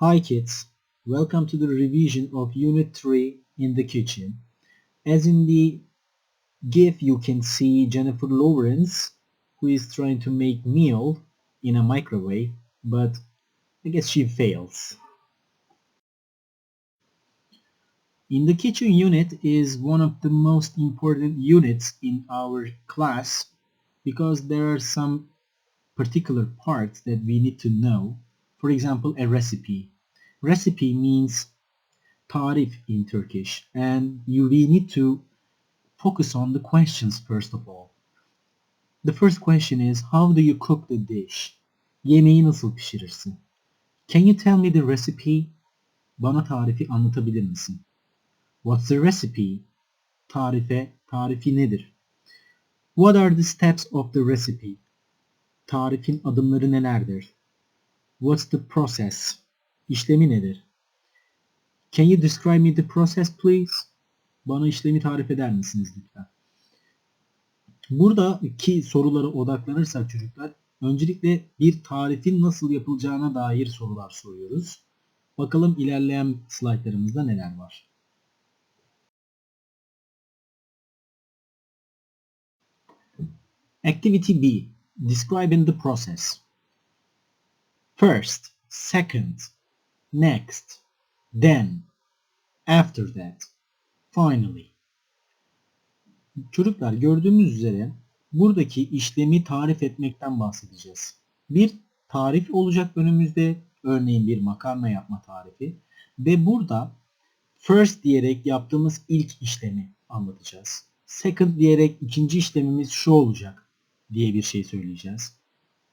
Hi kids, welcome to the revision of Unit 3 in the kitchen. As in the GIF you can see Jennifer Lawrence who is trying to make meal in a microwave but I guess she fails. In the kitchen unit is one of the most important units in our class because there are some particular parts that we need to know. For example, a recipe. Recipe means tarif in Turkish and you we need to focus on the questions first of all. The first question is how do you cook the dish? Yemeği nasıl pişirirsin? Can you tell me the recipe? Bana tarifi anlatabilir misin? What's the recipe? Tarife, tarifi nedir? What are the steps of the recipe? Tarifin adımları nelerdir? What's the process? İşlemi nedir? Can you describe me the process please? Bana işlemi tarif eder misiniz lütfen? Buradaki sorulara odaklanırsak çocuklar öncelikle bir tarifin nasıl yapılacağına dair sorular soruyoruz. Bakalım ilerleyen slaytlarımızda neler var. Activity B. Describing the process. First, second, next, then, after that, finally. Çocuklar gördüğümüz üzere buradaki işlemi tarif etmekten bahsedeceğiz. Bir tarif olacak önümüzde. Örneğin bir makarna yapma tarifi. Ve burada first diyerek yaptığımız ilk işlemi anlatacağız. Second diyerek ikinci işlemimiz şu olacak diye bir şey söyleyeceğiz.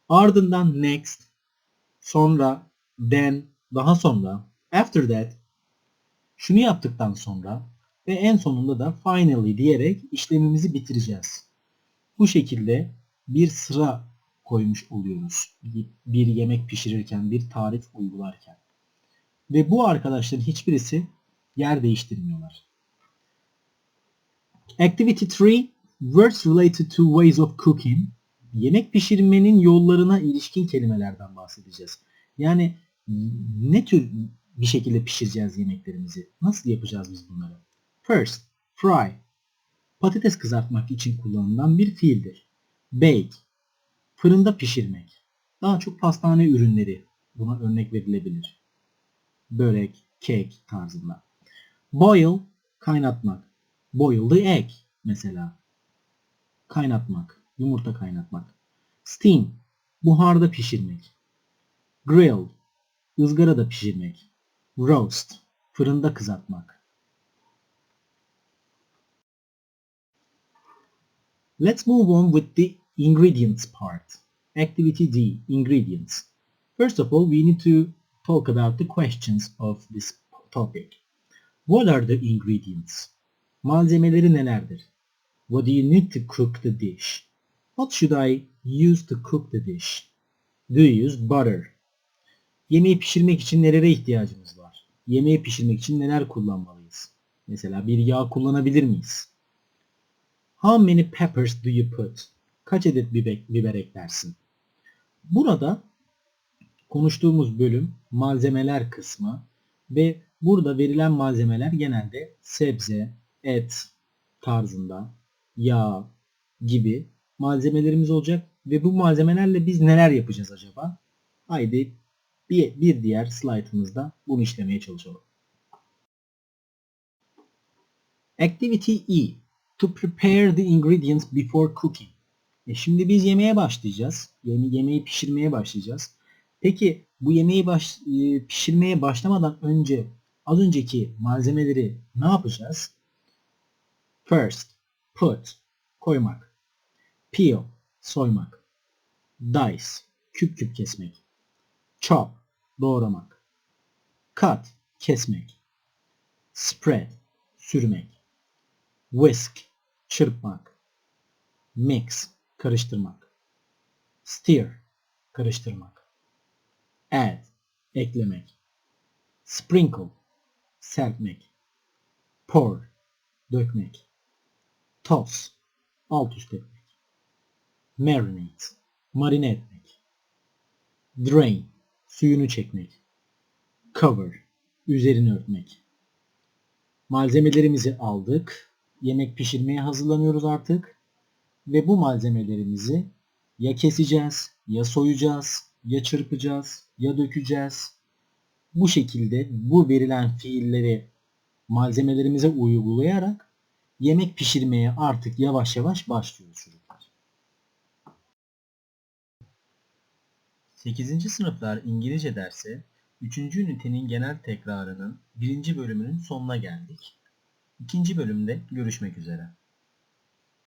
Ardından next, sonra, then, daha sonra, after that, şunu yaptıktan sonra ve en sonunda da finally diyerek işlemimizi bitireceğiz. Bu şekilde bir sıra koymuş oluyoruz. Bir yemek pişirirken, bir tarif uygularken. Ve bu arkadaşların hiçbirisi yer değiştirmiyorlar. Activity 3 Words related to ways of cooking. Yemek pişirmenin yollarına ilişkin kelimelerden bahsedeceğiz. Yani ne tür bir şekilde pişireceğiz yemeklerimizi? Nasıl yapacağız biz bunları? First, fry. Patates kızartmak için kullanılan bir fiildir. Bake. Fırında pişirmek. Daha çok pastane ürünleri buna örnek verilebilir. Börek, kek tarzında. Boil, kaynatmak. Boil the egg mesela. Kaynatmak, yumurta kaynatmak. Steam, buharda pişirmek. Grill, ızgarada pişirmek. Roast, fırında kızartmak. Let's move on with the ingredients part. Activity D, ingredients. First of all, we need to talk about the questions of this topic. What are the ingredients? Malzemeleri nelerdir? What do you need to cook the dish? What should I use to cook the dish? Do you use butter? Yemeği pişirmek için nelere ihtiyacımız var? Yemeği pişirmek için neler kullanmalıyız? Mesela bir yağ kullanabilir miyiz? How many peppers do you put? Kaç adet biber eklersin? Burada konuştuğumuz bölüm malzemeler kısmı ve burada verilen malzemeler genelde sebze, et tarzında, yağ gibi malzemelerimiz olacak ve bu malzemelerle biz neler yapacağız acaba? Haydi bir, bir diğer slaytımızda bunu işlemeye çalışalım. Activity E to prepare the ingredients before cooking. E şimdi biz yemeğe başlayacağız. Yeme yemeği pişirmeye başlayacağız. Peki bu yemeği baş, e, pişirmeye başlamadan önce az önceki malzemeleri ne yapacağız? First, put, koymak. Peel, soymak. Dice, küp küp kesmek. Chop, doğramak. Cut, kesmek. Spread, sürmek. Whisk, çırpmak. Mix, karıştırmak. Stir, karıştırmak. Add, eklemek. Sprinkle, serpmek. Pour, dökmek. Toss, alt üst etmek. Marinate, marine etmek. Drain, suyunu çekmek. Cover. Üzerini örtmek. Malzemelerimizi aldık. Yemek pişirmeye hazırlanıyoruz artık. Ve bu malzemelerimizi ya keseceğiz, ya soyacağız, ya çırpacağız, ya dökeceğiz. Bu şekilde bu verilen fiilleri malzemelerimize uygulayarak yemek pişirmeye artık yavaş yavaş başlıyoruz 8. sınıflar İngilizce dersi 3. ünitenin genel tekrarının 1. bölümünün sonuna geldik. 2. bölümde görüşmek üzere.